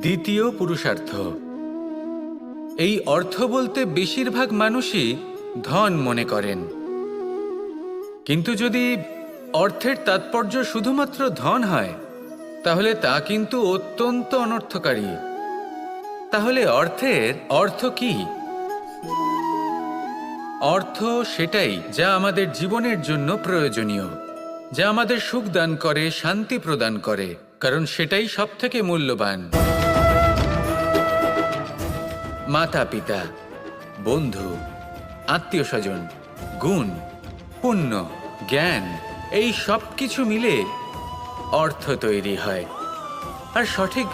দ্বিতীয় পুরুষার্থ। এই অর্থ বলতে বেশিরভাগ মানুষই ধন মনে করেন। কিন্তু যদি অর্থের তাৎপর্য শুধুমাত্র ধন হয়, তাহলে তা কিন্তু অত্যন্ত অনর্থকারী। তাহলে অর্থের অর্থ কি? অর্থ সেটাই যা আমাদের জীবনের জন্য প্রয়োজনীয়, যা আমাদের সুখ দান করে, শান্তি প্রদান করে। কারণ সেটাই সব থেকে মূল্যবান। মাতা পিতা, বন্ধু, আত্মীয় স্বজন, গুণ, পুণ্য, জ্ঞান, এই সব কিছু মিলে অর্থ তৈরি হয়। আর সঠিক